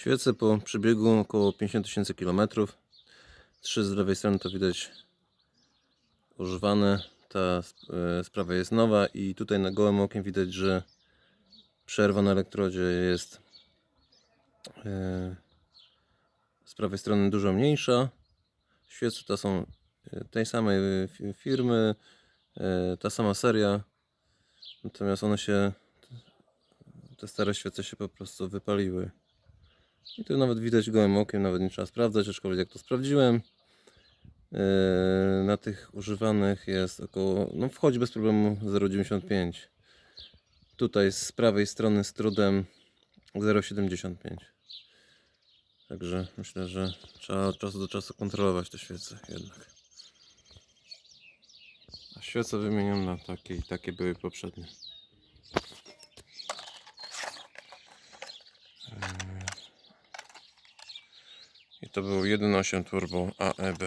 Świecę po przebiegu około 50 tysięcy kilometrów. Trzy z lewej strony to widać używane. Ta e, z prawej jest nowa i tutaj na gołym okiem widać, że przerwa na elektrodzie jest e, z prawej strony dużo mniejsza. Świece te są e, tej samej fi- firmy, ta sama seria. Natomiast one się, te stare świece się po prostu wypaliły. I tu nawet widać gołym okiem, nawet nie trzeba sprawdzać, aczkolwiek jak to sprawdziłem. Yy, na tych używanych jest około, no wchodzi bez problemu 0,95. Tutaj z prawej strony z trudem 0,75. Także myślę, że trzeba od czasu do czasu kontrolować te świece jednak. A świece wymieniam na takie i takie były poprzednie. I to był 1.8 turbo AEB.